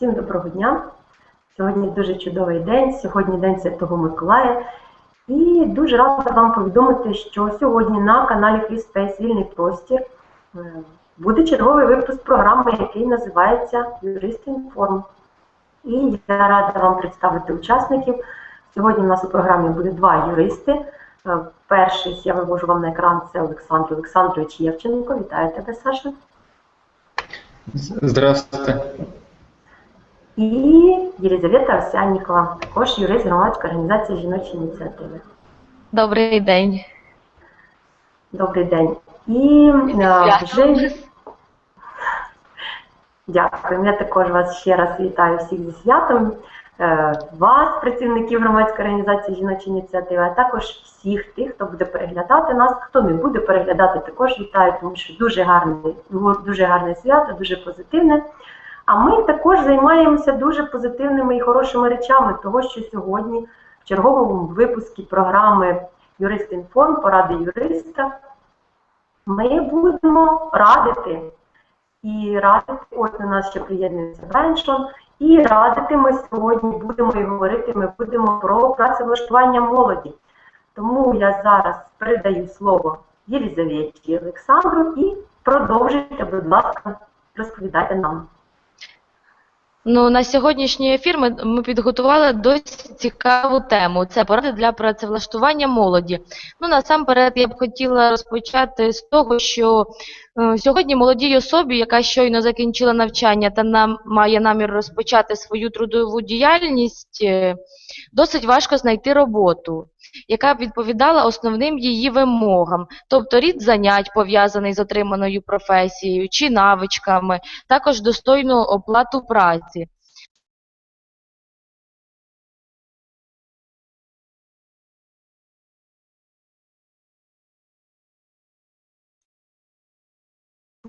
Всім доброго дня. Сьогодні дуже чудовий день, сьогодні День Святого Миколая. І дуже рада вам повідомити, що сьогодні на каналі FreeSpace Вільний простір е, буде черговий випуск програми, який називається Юрист Інформ. І я рада вам представити учасників. Сьогодні у нас у програмі буде два юристи. Е, Перший я вивожу вам на екран це Олександр Олександрович Євченко. Вітаю тебе, Саша. Здравствуйте. І Єлизавета Овсяннікова, також юрист громадської організації жіночі ініціативи. Добрий день. Добрий день. І е, вже дякую. Я також вас ще раз вітаю всіх зі святом. Е, Вас, працівників громадської організації жіночі ініціативи, а також всіх тих, хто буде переглядати нас, хто не буде переглядати, також вітаю, тому що дуже гарне, дуже гарне свято, дуже позитивне. А ми також займаємося дуже позитивними і хорошими речами, того що сьогодні в черговому випуску програми Юрист Інформ, поради юриста, ми будемо радити. І радити, ось у нас ще приєднується Беншон, і радити ми сьогодні будемо і говорити, ми будемо про працевлаштування молоді. Тому я зараз передаю слово Єлізаветі Олександру і продовжуйте, будь ласка, розповідайте нам. Ну, на сьогоднішній ефір ми, ми підготували досить цікаву тему. Це поради для працевлаштування молоді. Ну, насамперед, я б хотіла розпочати з того, що е, сьогодні молодій особі, яка щойно закінчила навчання та нам має намір розпочати свою трудову діяльність, е, досить важко знайти роботу, яка б відповідала основним її вимогам, тобто рід занять, пов'язаний з отриманою професією чи навичками, також достойну оплату праці.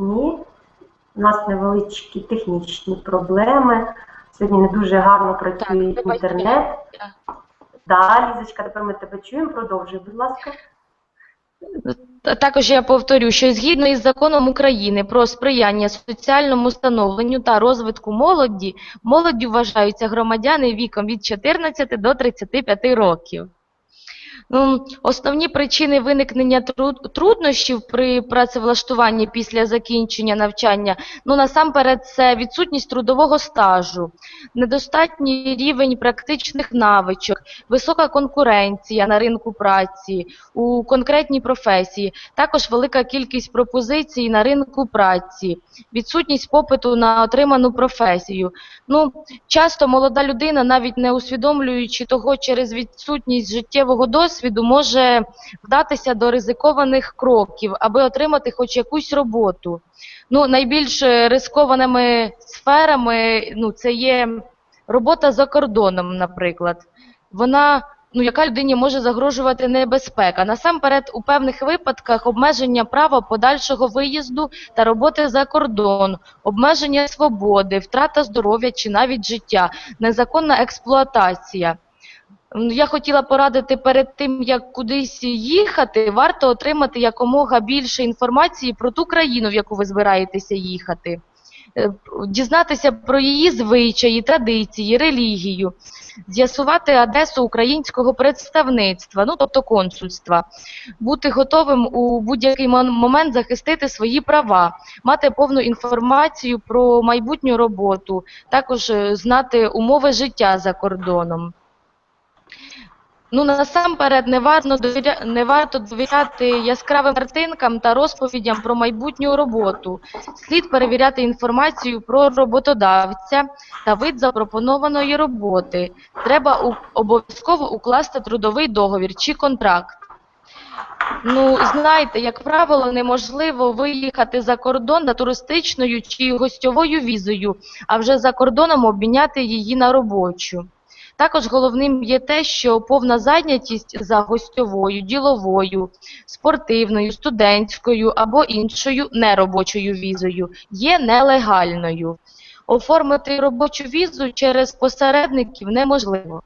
Ні, у нас невеличкі технічні проблеми. Сьогодні не дуже гарно працює інтернет. Да, Лізочка, тепер ми тебе чуємо. Продовжуй, будь ласка. Також я повторю, що згідно із законом України про сприяння соціальному становленню та розвитку молоді, молоддю вважаються громадяни віком від 14 до 35 років. Ну, основні причини виникнення труднощів при працевлаштуванні після закінчення навчання, ну насамперед, це відсутність трудового стажу, недостатній рівень практичних навичок, висока конкуренція на ринку праці у конкретній професії, також велика кількість пропозицій на ринку праці, відсутність попиту на отриману професію. Ну, часто молода людина, навіть не усвідомлюючи того через відсутність життєвого досвіду, може вдатися до ризикованих кроків, аби отримати хоч якусь роботу. Ну, найбільш рискованими сферами ну, це є робота за кордоном, наприклад. Вона, ну, яка людині може загрожувати небезпека. Насамперед, у певних випадках обмеження права подальшого виїзду та роботи за кордон, обмеження свободи, втрата здоров'я чи навіть життя, незаконна експлуатація. Я хотіла порадити перед тим, як кудись їхати, варто отримати якомога більше інформації про ту країну, в яку ви збираєтеся їхати. Е, Дізнатися про її звичаї, традиції, релігію, з'ясувати адресу українського представництва, ну тобто консульства, бути готовим у будь-який момент захистити свої права, мати повну інформацію про майбутню роботу, також е, знати умови життя за кордоном. Ну, насамперед, не варто, довіря... не варто довіряти яскравим картинкам та розповідям про майбутню роботу. Слід перевіряти інформацію про роботодавця та вид запропонованої роботи. Треба у... обов'язково укласти трудовий договір чи контракт. Ну, знаєте, як правило, неможливо виїхати за кордон за туристичною чи гостьовою візою, а вже за кордоном обміняти її на робочу. Також головним є те, що повна зайнятість за гостьовою, діловою, спортивною, студентською або іншою неробочою візою є нелегальною. Оформити робочу візу через посередників неможливо.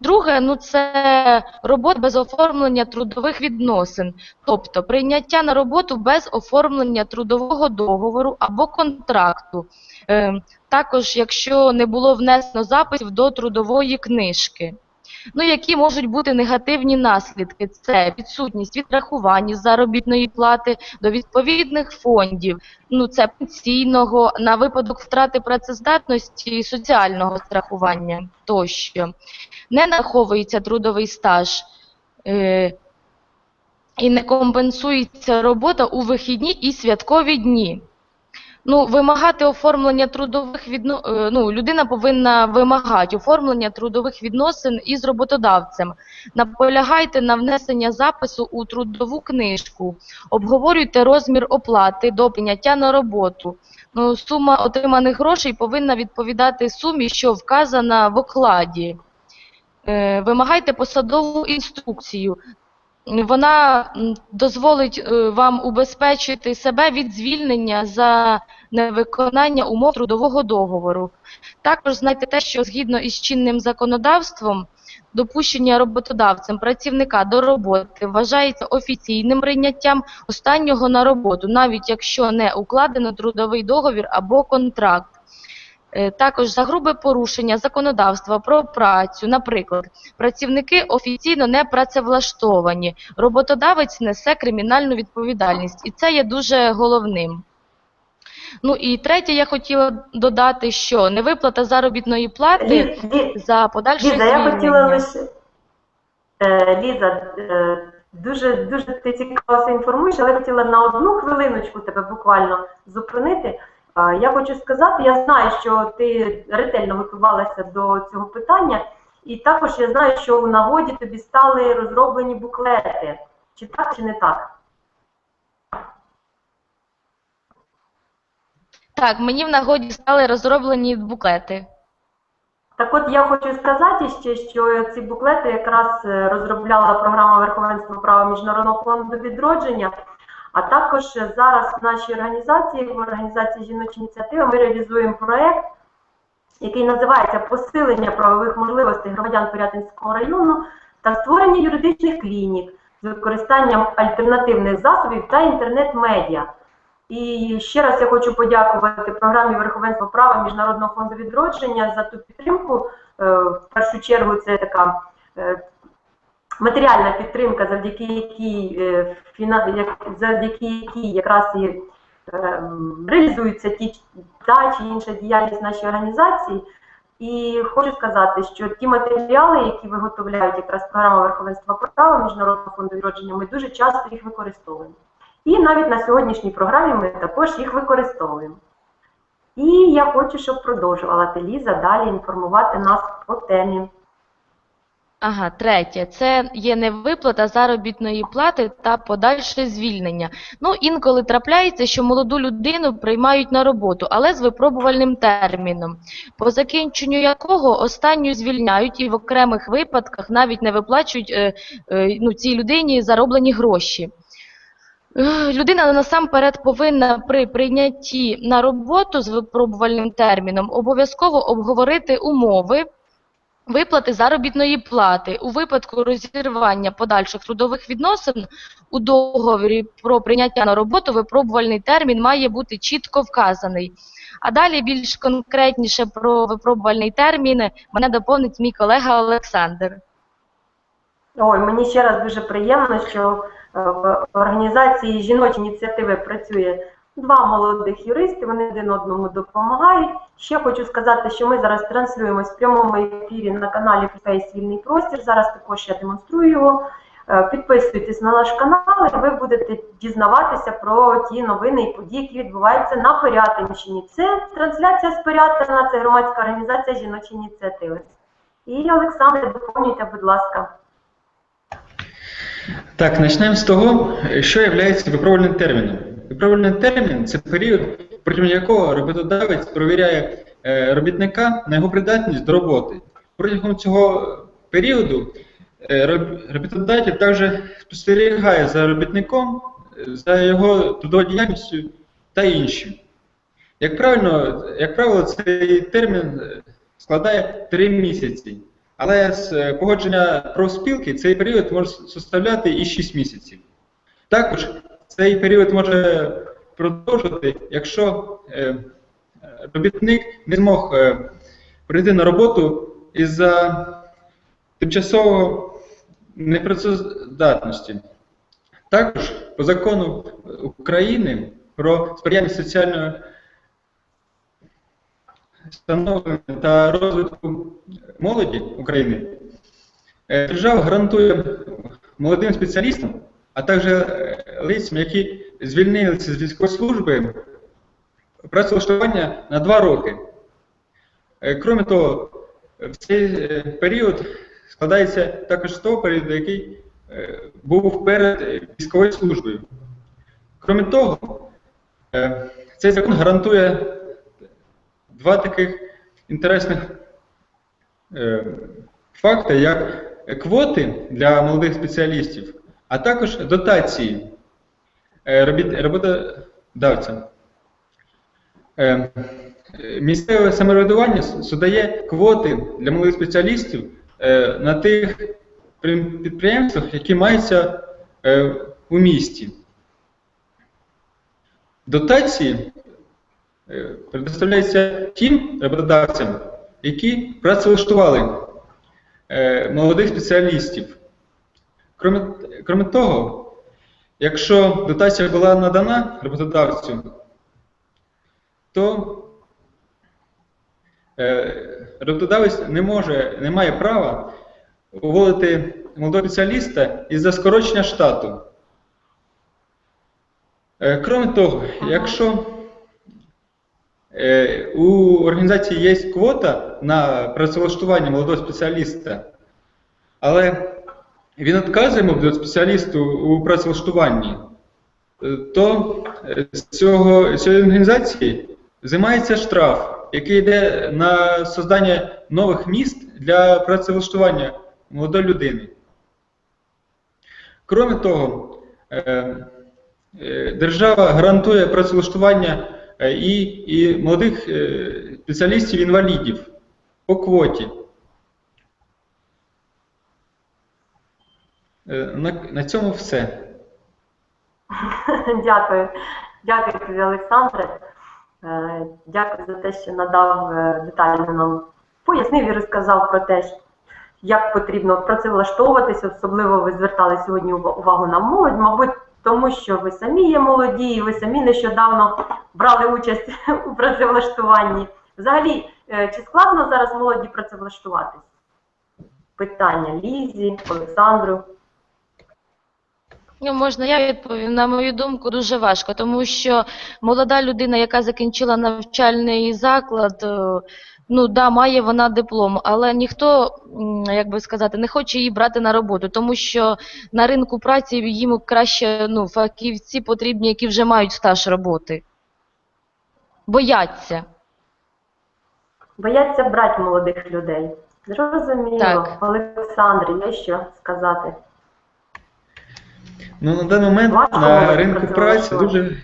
Друге, ну це робота без оформлення трудових відносин, тобто прийняття на роботу без оформлення трудового договору або контракту. Також, якщо не було внесено записів до трудової книжки. Ну, які можуть бути негативні наслідки? Це відсутність відрахувань із заробітної плати до відповідних фондів, ну це пенсійного на випадок втрати працездатності, соціального страхування тощо. Не нараховується трудовий стаж е, і не компенсується робота у вихідні і святкові дні. Ну, вимагати оформлення трудових відно... е, ну, людина повинна вимагати оформлення трудових відносин із роботодавцем. Наполягайте на внесення запису у трудову книжку. Обговорюйте розмір оплати до прийняття на роботу. Ну, сума отриманих грошей повинна відповідати сумі, що вказана в окладі. Е, Вимагайте посадову інструкцію. Вона дозволить е, вам убезпечити себе від звільнення за невиконання умов трудового договору. Також знайте те, що згідно із чинним законодавством, допущення роботодавцем працівника до роботи вважається офіційним прийняттям останнього на роботу, навіть якщо не укладено трудовий договір або контракт. Е, Також за грубе порушення законодавства про працю, наприклад, працівники офіційно не працевлаштовані, роботодавець несе кримінальну відповідальність, і це є дуже головним. Ну і третє, я хотіла додати, що невиплата заробітної плати Лі- за подальше Ліза, я хотіла лише. Е, Ліза, е, дуже, дуже ти цікаво все інформуєш, але я хотіла на одну хвилиночку тебе буквально зупинити. Я хочу сказати, я знаю, що ти ретельно готувалася до цього питання, і також я знаю, що у нагоді тобі стали розроблені буклети. Чи так, чи не так? Так, мені в нагоді стали розроблені буклети. Так от я хочу сказати ще, що ці буклети якраз е, розробляла програма верховенства права Міжнародного фонду відродження. А також зараз в нашій організації, в організації жіночі ініціативи, ми реалізуємо проєкт, який називається Посилення правових можливостей громадян Порятинського району та створення юридичних клінік з використанням альтернативних засобів та інтернет-медіа. І ще раз я хочу подякувати програмі Верховенства права Міжнародного фонду відродження за ту підтримку. Е, В першу чергу це така е, матеріальна підтримка, завдяки якій е, завдяки якій якраз і е, реалізуються ті та чи інша діяльність нашої організації. І хочу сказати, що ті матеріали, які виготовляють якраз програма Верховенства права Міжнародного фонду відродження, ми дуже часто їх використовуємо. І навіть на сьогоднішній програмі ми також їх використовуємо. І я хочу, щоб продовжувала ти, Ліза далі інформувати нас по темі. Ага, третє. Це є невиплата заробітної плати та подальше звільнення. Ну, інколи трапляється, що молоду людину приймають на роботу, але з випробувальним терміном, по закінченню якого останню звільняють і в окремих випадках навіть не виплачують е, е, ну, цій людині зароблені гроші. Е, Людина насамперед повинна при прийнятті на роботу з випробувальним терміном обов'язково обговорити умови виплати заробітної плати. У випадку розірвання подальших трудових відносин у договорі про прийняття на роботу випробувальний термін має бути чітко вказаний. А далі більш конкретніше про випробувальний термін мене доповнить мій колега Олександр. Ой, мені ще раз дуже приємно, що е, в організації жіночі ініціативи працює два молодих юристи, вони один одному допомагають. Ще хочу сказати, що ми зараз транслюємось в прямому ефірі на каналі Фейс Вільний Простір. Зараз також я демонструю його. Е, Підписуйтесь на наш канал, і ви будете дізнаватися про ті новини і події, які відбуваються на Порятинщині. Це трансляція з Порятина, це громадська організація жіночі ініціативи. І Олександр, доповнюйте, будь ласка. Так, почнемо з того, що є випробувальним терміном. Випробувальний термін це період, протягом якого роботодавець провіряє е, робітника на його придатність до роботи. Протягом цього періоду е, роб- роботодавець також спостерігає за робітником, е, за його трудовою діяльністю та іншим. Як, правильно, як правило, цей термін складає 3 місяці. Але з погодження профспілки цей період може составляти і 6 місяців. Також цей період може продовжувати, якщо е, робітник не змог е, прийти на роботу із-за тимчасового непрацездатності. Також по закону України про сприяння соціального становлення та розвитку молоді України е, держава гарантує молодим спеціалістам, а також е, лицям, які звільнилися з військової служби, працевлаштування на два роки. Е, Крім того, в цей е, період складається також того періоду, який був перед військовою службою. Крім того, цей закон гарантує два таких інтересних факти, як квоти для молодих спеціалістів, а також дотації е, роботодавцям. Е, Місцеве самоврядування с- квоти для молодих спеціалістів е, на тих підприємствах, які маються у місті. Дотації предоставляються тим роботодавцям, які працевлаштували молодих спеціалістів. Кроме, кроме того, якщо дотація була надана роботодавцю, то е, роботодавець не може, не має права уволити молодого спеціаліста із-за скорочення штату. Е, Крім того, якщо е, у організації є квота на працевлаштування молодого спеціаліста, але він відказує молодому спеціалісту у працевлаштуванні, е, то е, з цього, цієї організації взимається штраф, який йде на создання нових міст для працевлаштування молодої людини. Крім того, е, держава гарантує працевлаштування і, і молодих спеціалістів-інвалідів по квоті. На, на цьому все. Дякую. Дякую тобі, Олександре. Е, Дякую за те, що надав е, детально нам пояснив і розказав про те, як потрібно працевлаштовуватися. Особливо ви звертали сьогодні увагу на молодь, мабуть, тому що ви самі є молоді, і ви самі нещодавно брали участь у працевлаштуванні. Взагалі, е, чи складно зараз молоді працевлаштуватись? Питання Лізі, Олександру. Ну, можна я відповім? На мою думку, дуже важко, тому що молода людина, яка закінчила навчальний заклад, е, ну да, має вона диплом, але ніхто, як би сказати, не хоче її брати на роботу, тому що на ринку праці їм краще ну, фахівці потрібні, які вже мають стаж роботи. Бояться. Бояться брати молодих людей. Зрозуміло. Так. Олександр, є що сказати? Ну, на даний момент на ринку праці дуже.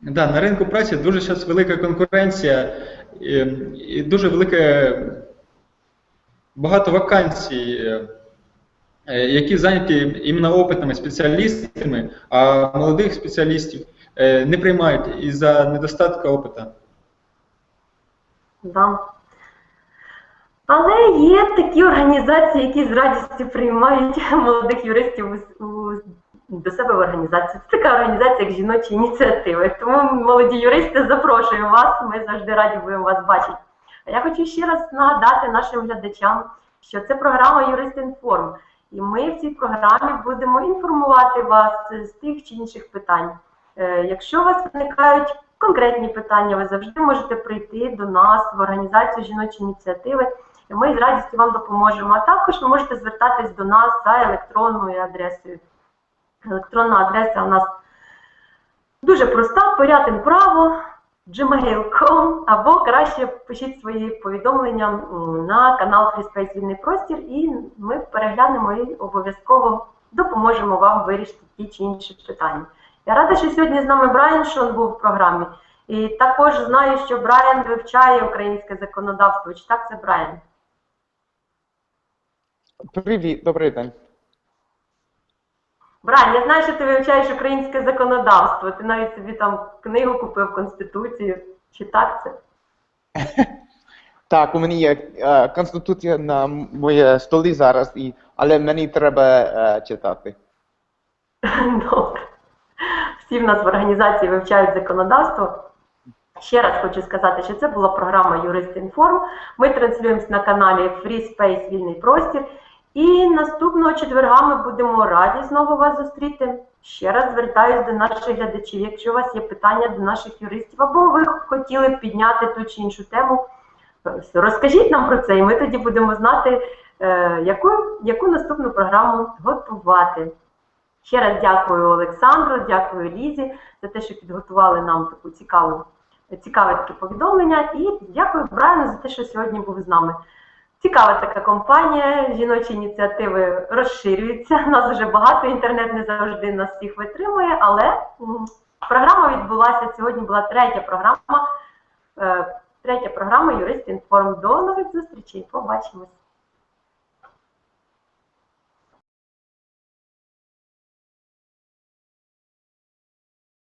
Да, на ринку праці дуже зараз велика конкуренція і, і дуже велике багато вакансій, е, е, які зайняті іменно опитними спеціалістами, а молодих спеціалістів е, не приймають із-за недостатку опиту. Да. Але є такі організації, які з радістю приймають молодих юристів до себе в організацію. Це така організація, як жіночі ініціативи. Тому молоді юристи запрошую вас. Ми завжди раді будемо вас бачити. А я хочу ще раз нагадати нашим глядачам, що це програма Юрист Інформ. І ми в цій програмі будемо інформувати вас з тих чи інших питань. Е, Якщо у вас виникають конкретні питання, ви завжди можете прийти до нас в організацію жіночі ініціативи, ми з радістю вам допоможемо. А також ви можете звертатись до нас за електронною адресою. Електронна адреса у нас дуже проста: порятин право, gmail.com, або краще пишіть свої повідомлення на канал FreeSpace Вільний Простір, і ми переглянемо і обов'язково допоможемо вам вирішити ті чи інші питання. Я рада, що сьогодні з нами Брайан Шон був в програмі. І також знаю, що Брайан вивчає українське законодавство. Чи так це Брайан? Привіт, добрий день. Брань, я знаю, що ти вивчаєш українське законодавство. Ти навіть собі там книгу купив Конституцію. Чи так це? Так, у мене є е, конституція на моє столі зараз, і, але мені треба е, читати. Добре. Всі в нас в організації вивчають законодавство. Ще раз хочу сказати, що це була програма Юрист Інформ. Ми транслюємося на каналі Free Space Вільний простір. І наступного четверга ми будемо раді знову вас зустріти. Ще раз звертаюся до наших глядачів. Якщо у вас є питання до наших юристів, або ви хотіли б підняти ту чи іншу тему, розкажіть нам про це, і ми тоді будемо знати, е, яку, яку наступну програму готувати. Ще раз дякую Олександру, дякую Лізі за те, що підготували нам таку цікаву, цікаве таке повідомлення. І дякую Брайану за те, що сьогодні був з нами. Цікава така компанія, жіночі ініціативи розширюються. Нас вже багато, інтернет не завжди нас всіх витримує, але програма відбулася сьогодні. Була третя програма. е, Третя програма Юрист Інформ. До нових зустрічей. Побачимось.